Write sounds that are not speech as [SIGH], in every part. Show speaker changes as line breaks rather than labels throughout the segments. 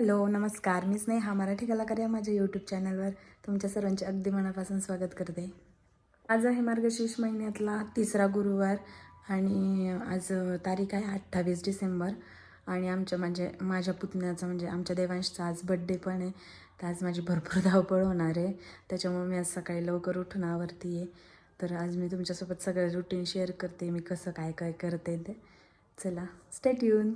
Hello नमस्कार. मी स्नेहा मराठी कलाकार या माझ्या यूट्यूब चॅनलवर तुमच्या सर्वांचे अगदी मनापासून स्वागत करते. आज आहे मार्गशीर्ष महिन्यातला तिसरा गुरुवार आणि आज तारीख आहे अठ्ठावीस डिसेंबर आणि आमच्या म्हणजे माझ्या पुतण्याचा म्हणजे आमच्या देवांशचा आज बड्डे पण आहे. तर आज माझी भरपूर [LAUGHS] धावपळ होणार आहे. त्याच्यामुळे मी आज सकाळी लवकर उठून आवरती आहे. तर आज मी तुमच्यासोबत सगळं रुटीन शेअर करते. मी कसं काय काय करते ते. चला स्टेट येऊन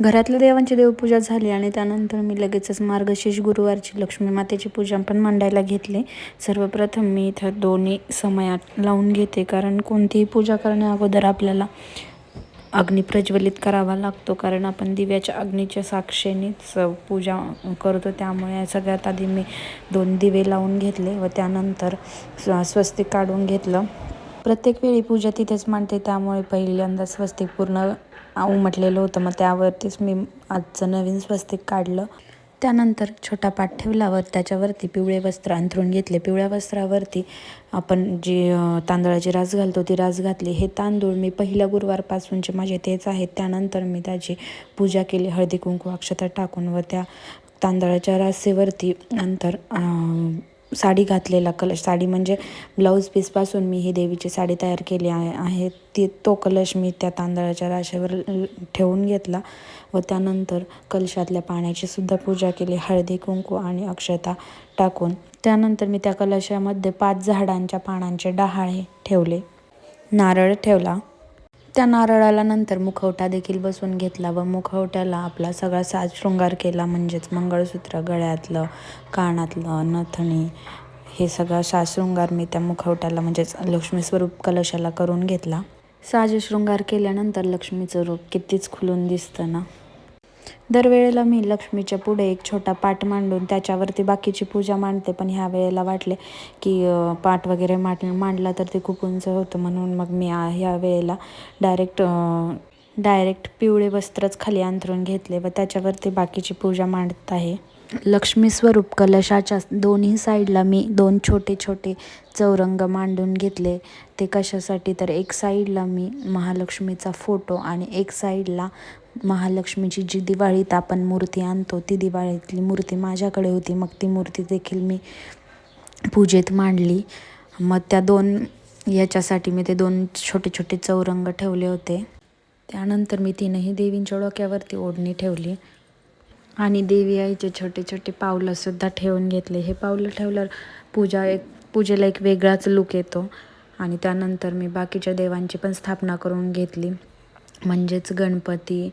घरातल्या देवांची देवपूजा झाली आणि त्यानंतर मी लगेचच मार्गशीर्ष गुरुवारची लक्ष्मी मातेची पूजा पण मांडायला घेतली. सर्वप्रथम मी इथं दोन्ही समयात लावून घेते कारण कोणतीही पूजा करण्या अगोदर आपल्याला अग्नी प्रज्वलित करावा लागतो कारण आपण दिव्याच्या अग्नीच्या साक्षीनेच पूजा करतो. त्यामुळे सगळ्यात आधी मी दोन दिवे लावून घेतले व त्यानंतर स्व स्वस्तिक काढून घेतलं. प्रत्येक वेळी पूजा तिथेच मांडते त्यामुळे पहिल्यांदा स्वस्तिक पूर्ण उमटलेलं होतं. मग त्यावरतीच मी आजचं नवीन स्वस्तिक काढलं. त्यानंतर छोटा पाठ ठेवल्यावर त्याच्यावरती पिवळे वस्त्र अंथरून घेतले. पिवळ्या वस्त्रावरती आपण जी तांदळाची रास घालतो ती रास घातली. हे तांदूळ मी पहिल्या गुरुवारपासूनचे माझे तेच आहेत त्यानंतर मी त्याची पूजा केली. हळदी कुंकू अक्षता टाकून व त्या तांदळाच्या रासेवरती नंतर साडी घातलेला कलश साडी म्हणजे ब्लाऊज पीसपासून मी ही देवीची साडी तयार केली आहे आहे. ती तो कलश मी त्या तांदळाच्या राशेवर ठेवून घेतला व त्यानंतर कलशातल्या पाण्याची सुद्धा पूजा केली हळदी कुंकू आणि अक्षता टाकून. त्यानंतर मी त्या कलशामध्ये पाच झाडांच्या पानांचे डहाळे ठेवले. नारळ ठेवला. त्या नारळाला नंतर मुखवटा देखील बसवून घेतला व मुखवट्याला आपला सगळा साज शृंगार केला म्हणजेच मंगळसूत्र गळ्यातलं कानातलं नथणी हे सगळा साजशृंगार मी त्या मुखवट्याला म्हणजेच लक्ष्मी स्वरूप कलशाला करून घेतला. साज शृंगार केल्यानंतर लक्ष्मीचं रूप कितीच खुलून दिसतं ना. दरवेळेला मी लक्ष्मीच्या पुढे एक छोटा पाट मांडून त्याच्यावरती बाकीची पूजा मांडते पण ह्या वेळेला वाटले की पाट वगैरे मांड मांडला तर ते खूप उंच होतं म्हणून मग मी ह्या वेळेला डायरेक्ट डायरेक्ट पिवळे वस्त्रच खाली अंथरून घेतले व त्याच्यावरती बाकीची पूजा मांडत आहे. लक्ष्मी स्वरूप कलशाच्या दोन्ही साईडला मी दोन छोटे छोटे चौरंग मांडून घेतले. ते कशासाठी तर एक साईडला मी महालक्ष्मीचा फोटो आणि एक साईडला महालक्ष्मीची जी दिवाळीत आपण मूर्ती आणतो ती दिवाळीतली मूर्ती माझ्याकडे होती. मग ती मूर्ती देखील मी पूजेत मांडली. मग त्या दोन याच्यासाठी मी ते दोन छोटे छोटे चौरंग ठेवले होते. त्यानंतर मी तीनही देवींच्या डोक्यावरती ओढणी ठेवली. आणि देवी आईचे छोटे छोटे पावलंसुद्धा ठेवून घेतले. हे पावलं ठेवल्यावर पूजा एक पूजेला एक वेगळाच लुक येतो. आणि त्यानंतर मी बाकीच्या देवांची पण स्थापना करून घेतली. म्हणजेच गणपती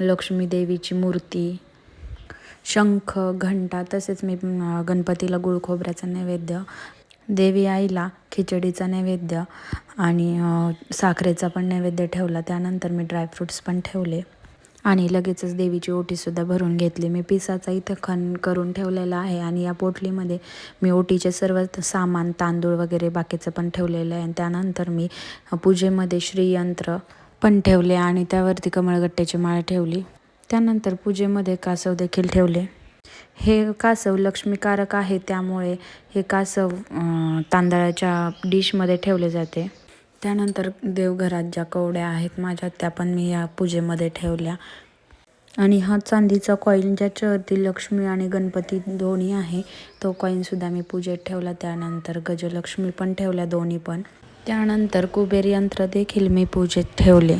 लक्ष्मी देवीची मूर्ती शंख घंटा तसेच मी गणपतीला गुळ खोबऱ्याचा नैवेद्य देवी आईला खिचडीचा नैवेद्य आणि साखरेचा पण नैवेद्य ठेवला. त्यानंतर मी ड्रायफ्रूट्स पण ठेवले आणि लगेचच देवीची ओटीसुद्धा भरून घेतली. मी पिसाचा इथं खण करून ठेवलेला आहे आणि या पोटलीमध्ये मी ओटीचे सर्व सामान तांदूळ वगैरे बाकीचं पण ठेवलेलं आहे. आणि त्यानंतर मी पूजेमध्ये श्रीयंत्र पण ठेवले आणि त्यावरती कमळगट्ट्याची माळ ठेवली. त्यानंतर पूजेमध्ये कासव देखील ठेवले. हे कासव लक्ष्मीकारक आहे त्यामुळे हे कासव तांदळाच्या डिशमध्ये ठेवले जाते. त्यानंतर देवघरात ज्या कवड्या आहेत माझ्या त्या पण मी या पूजेमध्ये ठेवल्या. आणि हा चांदीचा कॉईन ज्याच्यावरती लक्ष्मी आणि गणपती दोन्ही आहे तो कॉईनसुद्धा मी पूजेत ठेवला. त्यानंतर गजलक्ष्मी पण ठेवल्या दोन्ही पण. त्यानंतर कुबेर यंत्र देखील मी पूजेत ठेवले.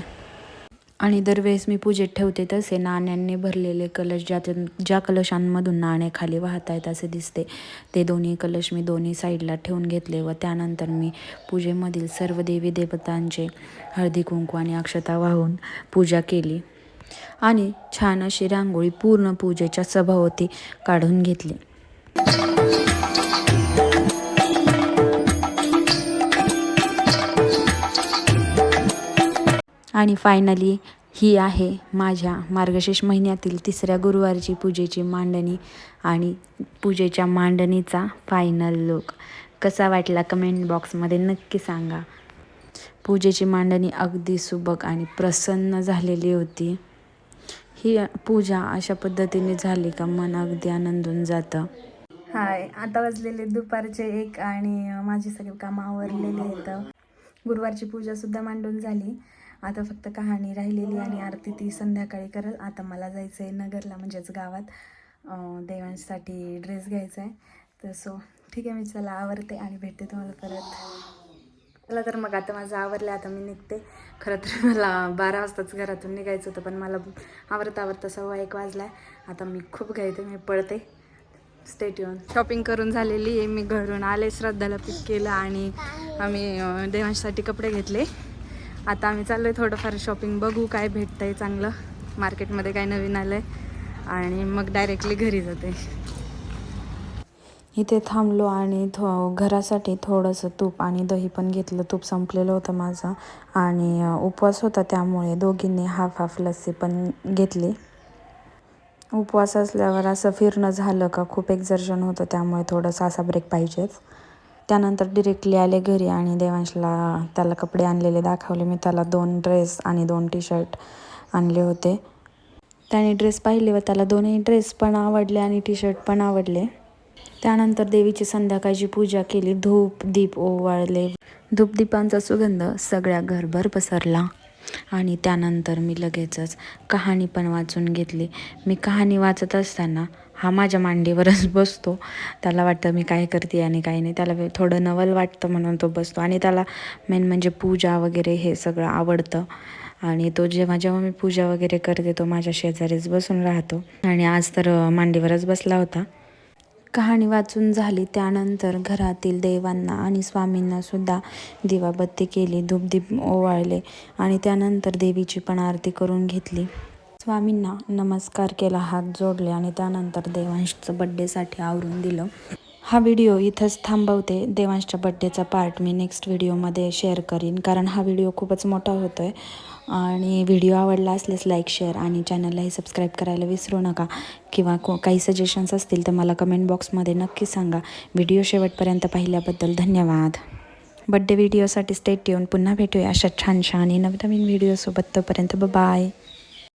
आणि दरवेळेस मी पूजेत ठेवते तसे नाण्यांनी भरलेले कलश ज्यातून ज्या कलशांमधून नाणे खाली वाहत आहेत असे दिसते ते दोन्ही कलश मी दोन्ही साईडला ठेवून घेतले व त्यानंतर मी पूजेमधील सर्व देवी देवतांचे हळदी कुंकू आणि अक्षता वाहून पूजा केली. आणि छान अशी रांगोळी पूर्ण पूजेच्या सभावती काढून घेतली. आणि फायनली ही आहे माझ्या मार्गशीर्ष महिन्यातील तिसऱ्या गुरुवारची पूजेची मांडणी आणि पूजेच्या मांडणीचा फायनल लुक कसा वाटला कमेंट बॉक्समध्ये नक्की सांगा. पूजेची मांडणी अगदी सुबक आणि प्रसन्न झालेली होती. ही पूजा अशा पद्धतीने झाली का मन अगदी आनंदून जातं. हाय आता वाजलेले दुपारचे एक आणि माझी सगळी कामं आवरलेली आहेत. गुरुवारची पूजासुद्धा मांडून झाली. आता फक्त कहाणी राहिलेली आणि आरती ती संध्याकाळी करल आता मला जायचं आहे नगरला म्हणजेच गावात. देवांसाठी ड्रेस घ्यायचा आहे तर सो ठीक आहे मी चला आवरते आणि भेटते तुम्हाला परत. चला तर मग आता माझं आवरलं आता मी निघते. खरं तर मला बारा वाजताच घरातून निघायचं होतं पण मला आवरता आवरता सव्वा एक वाजला आहे आता मी खूप घाईते मी पळते. स्टेट येऊन शॉपिंग करून झालेली आहे मी घरून आले श्रद्धाला पिक केलं आणि आम्ही देवांसाठी कपडे घेतले. आता आम्ही चाललो आहे थोडंफार शॉपिंग बघू काय भेटतं आहे चांगलं. मार्केटमध्ये काय नवीन आलं आहे आणि मग डायरेक्टली घरी जाते. इथे थांबलो आणि थो घरासाठी थोडंसं तूप आणि दही पण घेतलं. तूप संपलेलं होतं माझं. आणि उपवास होता त्यामुळे दोघींनी हाफ हाफ लस्सी पण घेतली. उपवास असल्यावर असं फिरणं झालं का? खूप एक्झर्शन होतं त्यामुळे थोडंसं असा ब्रेक पाहिजेच. त्यानंतर डिरेक्टली आले घरी आणि देवांशला त्याला कपडे आणलेले दाखवले. मी त्याला दोन ड्रेस आणि दोन टी शर्ट आणले होते. त्याने ड्रेस पाहिले व त्याला दोन्ही ड्रेस पण आवडले आणि टी शर्ट पण आवडले. त्यानंतर देवीची संध्याकाळची पूजा केली. धूप दीप ओवाळले. धूपदीपांचा सुगंध सगळ्या घरभर पसरला. आणि त्यानंतर मी लगेचच कहाणी पण वाचून घेतली. मी कहाणी वाचत असताना हा माझ्या मांडीवरच [LAUGHS] बसतो. त्याला वाटतं मी काय करते आणि काय नाही. त्याला थोडं नवल वाटतं म्हणून तो बसतो. आणि त्याला मेन म्हणजे पूजा वगैरे हे सगळं आवडतं. आणि तो जेव्हा जेव्हा मी पूजा वगैरे करते तो माझ्या शेजारीच बसून राहतो. आणि आज तर मांडीवरच बसला होता. कहाणी वाचून झाली. त्यानंतर घरातील देवांना आणि स्वामींनासुद्धा दिवाबत्ती केली. धूपदीप ओवाळले आणि त्यानंतर देवीची पण आरती करून घेतली. स्वामींना नमस्कार केला हात जोडले आणि त्यानंतर देवांशचं बड्डेसाठी आवरून दिलं. हा व्हिडिओ इथंच थांबवते. देवांशच्या बड्डेचा पार्ट मी नेक्स्ट व्हिडिओमध्ये शेअर करीन. कारण हा व्हिडिओ खूपच मोठा होतो आहे आणि व्हिडिओ आवडला असल्यास लाईक शेअर आणि चॅनललाही सबस्क्राईब करायला विसरू नका. किंवा को काही सजेशन्स असतील तर मला कमेंट बॉक्समध्ये नक्की सांगा. व्हिडिओ शेवटपर्यंत पाहिल्याबद्दल धन्यवाद. बड्डे व्हिडिओसाठी स्टेट येऊन पुन्हा भेटूया अशा छान छान आणि नवनवीन व्हिडिओसोबत तोपर्यंत बाय